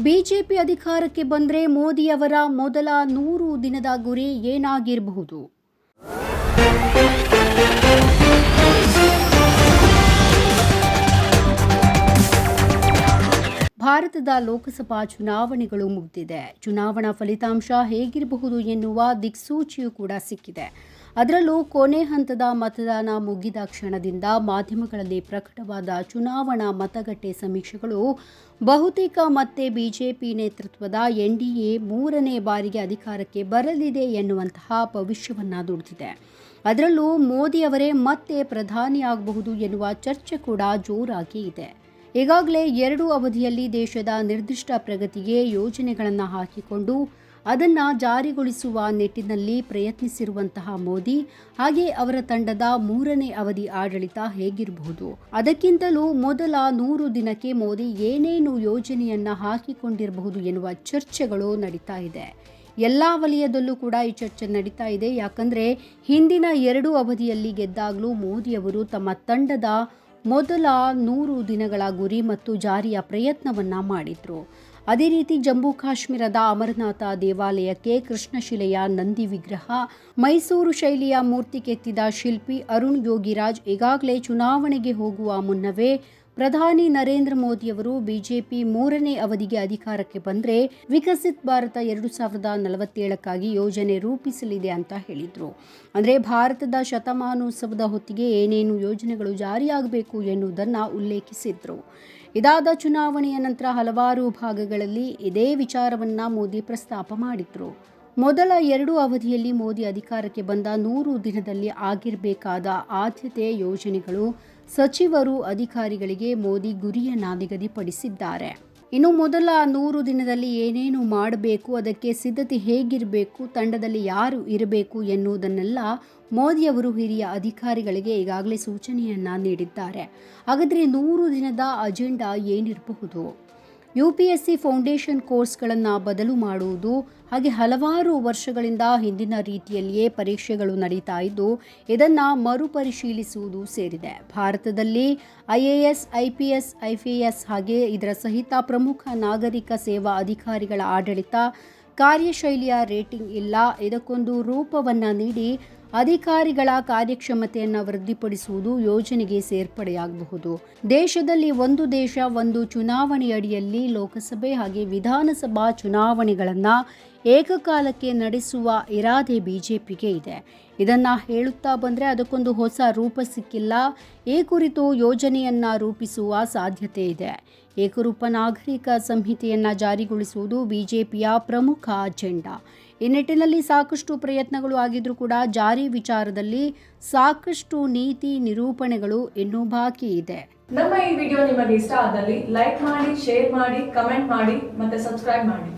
BJP ಅಧಿಕಾರಕ್ಕೆ ಬಂದರೆ ಮೋದಿಯವರ ಮೊದಲ ನೂರು ದಿನದ ಗುರಿ ಏನಾಗಿರಬಹುದು? ಭಾರತದ ಲೋಕಸಭಾ ಚುನಾವಣೆಗಳು ಮುಗಿದಿದೆ. ಚುನಾವಣಾ ಫಲಿತಾಂಶ ಹೇಗಿರಬಹುದು ಎನ್ನುವ ದಿಕ್ಸೂಚಿಯೂ ಕೂಡ ಸಿಕ್ಕಿದೆ. ಅದರಲ್ಲೂ ಕೊನೆ ಹಂತದ ಮತದಾನ ಮುಗಿದ ಕ್ಷಣದಿಂದ ಮಾಧ್ಯಮಗಳಲ್ಲಿ ಪ್ರಕಟವಾದ ಚುನಾವಣಾ ಮತಗಟ್ಟೆ ಸಮೀಕ್ಷೆಗಳು, ಬಹುತೇಕ ಮತ್ತೆ ಬಿಜೆಪಿ ನೇತೃತ್ವದ ಎನ್ಡಿಎ ಮೂರನೇ ಬಾರಿಗೆ ಅಧಿಕಾರಕ್ಕೆ ಬರಲಿದೆ ಎನ್ನುವಂತಹ ಭವಿಷ್ಯವನ್ನು ದುಡಿದಿದೆ ಅದರಲ್ಲೂ ಮೋದಿ ಅವರೇ ಮತ್ತೆ ಪ್ರಧಾನಿಯಾಗಬಹುದು ಎನ್ನುವ ಚರ್ಚೆ ಕೂಡ ಜೋರಾಗಿ ಇದೆ. ಈಗಾಗಲೇ ಎರಡು ಅವಧಿಯಲ್ಲಿ ದೇಶದ ನಿರ್ದಿಷ್ಟ ಪ್ರಗತಿಗೆ ಯೋಜನೆಗಳನ್ನು ಹಾಕಿಕೊಂಡು ಅದನ್ನು ಜಾರಿಗೊಳಿಸುವ ನಿಟ್ಟಿನಲ್ಲಿ ಪ್ರಯತ್ನಿಸಿರುವಂತಹ ಮೋದಿ, ಹಾಗೆ ಅವರ ತಂಡದ ಮೂರನೇ ಅವಧಿ ಆಡಳಿತ ಹೇಗಿರಬಹುದು? ಅದಕ್ಕಿಂತಲೂ ಮೊದಲ ನೂರು ದಿನಕ್ಕೆ ಮೋದಿ ಏನೇನು ಯೋಜನೆಯನ್ನ ಹಾಕಿಕೊಂಡಿರಬಹುದು ಎನ್ನುವ ಚರ್ಚೆಗಳು ನಡೀತಾ ಇದೆ. ಎಲ್ಲ ವಲಯದಲ್ಲೂ ಕೂಡ ಈ ಚರ್ಚೆ ನಡೀತಾ ಇದೆ. ಯಾಕಂದ್ರೆ ಹಿಂದಿನ ಎರಡು ಅವಧಿಯಲ್ಲಿ ಗೆದ್ದಾಗಲೂ ಮೋದಿಯವರು ತಮ್ಮ ತಂಡದ ಮೊದಲ ನೂರು ದಿನಗಳ ಗುರಿ ಮತ್ತು ಜಾರಿಯ ಪ್ರಯತ್ನವನ್ನ ಮಾಡಿದ್ರು. ಅದೇ ರೀತಿ ಜಮ್ಮು ಕಾಶ್ಮೀರದ ಅಮರನಾಥ ದೇವಾಲಯಕ್ಕೆ ಕೃಷ್ಣಶಿಲೆಯ ನಂದಿ ವಿಗ್ರಹ, ಮೈಸೂರು ಶೈಲಿಯ ಮೂರ್ತಿ ಕೆತ್ತಿದ ಶಿಲ್ಪಿ ಅರುಣ್ ಯೋಗಿರಾಜ್ ಈಗಾಗಲೇ ಚುನಾವಣೆಗೆ ಹೋಗುವ ಮುನ್ನವೇ ಪ್ರಧಾನಿ ನರೇಂದ್ರ ಮೋದಿಯವರು ಬಿಜೆಪಿ ಮೂರನೇ ಅವಧಿಗೆ ಅಧಿಕಾರಕ್ಕೆ ಬಂದರೆ ವಿಕಸಿತ್ ಭಾರತ ಎರಡು ಸಾವಿರದ ನಲವತ್ತೇಳಕ್ಕಾಗಿ ಯೋಜನೆ ರೂಪಿಸಲಿದೆ ಅಂತ ಹೇಳಿದರು. ಅಂದರೆ ಭಾರತದ ಶತಮಾನೋತ್ಸವದ ಹೊತ್ತಿಗೆ ಏನೇನು ಯೋಜನೆಗಳು ಜಾರಿಯಾಗಬೇಕು ಎನ್ನುವುದನ್ನು ಉಲ್ಲೇಖಿಸಿದರು. ಇದಾದ ಚುನಾವಣೆಯ ನಂತರ ಹಲವಾರು ಭಾಗಗಳಲ್ಲಿ ಇದೇ ವಿಚಾರವನ್ನು ಮೋದಿ ಪ್ರಸ್ತಾಪ ಮಾಡಿದ್ರು. ಮೊದಲ ಎರಡು ಅವಧಿಯಲ್ಲಿ ಮೋದಿ ಅಧಿಕಾರಕ್ಕೆ ಬಂದ ನೂರು ದಿನದಲ್ಲಿ ಆಗಿರಬೇಕಾದ ಆದ್ಯತೆ ಯೋಜನೆಗಳು ಸಚಿವರು ಅಧಿಕಾರಿಗಳಿಗೆ ಮೋದಿ ಗುರಿಯನ್ನು ನಿಗದಿಪಡಿಸಿದ್ದಾರೆ ಇನ್ನು ಮೊದಲ ನೂರು ದಿನದಲ್ಲಿ ಏನೇನು ಮಾಡಬೇಕು, ಅದಕ್ಕೆ ಸಿದ್ಧತೆ ಹೇಗಿರಬೇಕು, ತಂಡದಲ್ಲಿ ಯಾರು ಇರಬೇಕು ಎನ್ನುವುದನ್ನೆಲ್ಲ ಮೋದಿಯವರು ಹಿರಿಯ ಅಧಿಕಾರಿಗಳಿಗೆ ಈಗಾಗಲೇ ಸೂಚನೆಯನ್ನ ನೀಡಿದ್ದಾರೆ. ಹಾಗಾದರೆ ನೂರು ದಿನದ ಅಜೆಂಡಾ ಏನಿರಬಹುದು? U P S C foundation ಕೋರ್ಸ್ಗಳನ್ನು ಬದಲು ಮಾಡುವುದು ಹಾಗೆ ಹಲವಾರು ವರ್ಷಗಳಿಂದ ಹಿಂದಿನ ರೀತಿಯಲ್ಲಿಯೇ ಪರೀಕ್ಷೆಗಳು ನಡೀತಾ ಇದ್ದು, ಇದನ್ನು ಮರುಪರಿಶೀಲಿಸುವುದು ಸೇರಿದೆ. ಭಾರತದಲ್ಲಿ I A S I P S I P S ಹಾಗೆ ಇದರ ಸಹಿತ ಪ್ರಮುಖ ನಾಗರಿಕ ಸೇವಾ ಅಧಿಕಾರಿಗಳ ಆಡಳಿತ ಕಾರ್ಯಶೈಲಿಯ ರೇಟಿಂಗ್ ಇಲ್ಲ. ಇದಕ್ಕೊಂದು ರೂಪವನ್ನು ನೀಡಿ ಅಧಿಕಾರಿಗಳ ಕಾರ್ಯಕ್ಷಮತೆಯನ್ನು ವೃದ್ಧಿಪಡಿಸುವುದು ಯೋಜನೆಗೆ ಸೇರ್ಪಡೆಯಾಗಬಹುದು. ದೇಶದಲ್ಲಿ ಒಂದು ದೇಶ, ಒಂದು ಚುನಾವಣೆಯಡಿಯಲ್ಲಿ ಲೋಕಸಭೆ ಹಾಗೆ ವಿಧಾನಸಭಾ ಚುನಾವಣೆಗಳನ್ನು ಏಕಕಾಲಕ್ಕೆ ನಡೆಸುವ ಇರಾದೆ ಬಿಜೆಪಿಗೆ ಇದೆ. ಇದನ್ನು ಹೇಳುತ್ತಾ ಬಂದರೆ ಅದಕ್ಕೊಂದು ಹೊಸ ರೂಪ ಸಿಕ್ಕಿಲ್ಲ. ಈ ಕುರಿತು ಯೋಜನೆಯನ್ನು ರೂಪಿಸುವ ಸಾಧ್ಯತೆ ಇದೆ. ಏಕರೂಪ ನಾಗರಿಕ ಸಂಹಿತೆಯನ್ನು ಜಾರಿಗೊಳಿಸುವುದು ಬಿಜೆಪಿಯ ಪ್ರಮುಖ ಅಜೆಂಡಾ. ಈ ನಿಟ್ಟಿನಲ್ಲಿ ಸಾಕಷ್ಟು ಪ್ರಯತ್ನಗಳು ಆಗಿದ್ರೂ ಕೂಡ ಜಾರಿ ವಿಚಾರದಲ್ಲಿ ಸಾಕಷ್ಟು ನೀತಿ ನಿರೂಪಣೆಗಳು ಇನ್ನೂ ಬಾಕಿ ಇದೆ. ನಮ್ಮ ಈ ವಿಡಿಯೋ ನಿಮಗೆ ಇಷ್ಟ ಆದಲ್ಲಿ ಲೈಕ್ ಮಾಡಿ, ಶೇರ್ ಮಾಡಿ, ಕಮೆಂಟ್ ಮಾಡಿ ಮತ್ತೆ ಸಬ್ಸ್ಕ್ರೈಬ್ ಮಾಡಿ.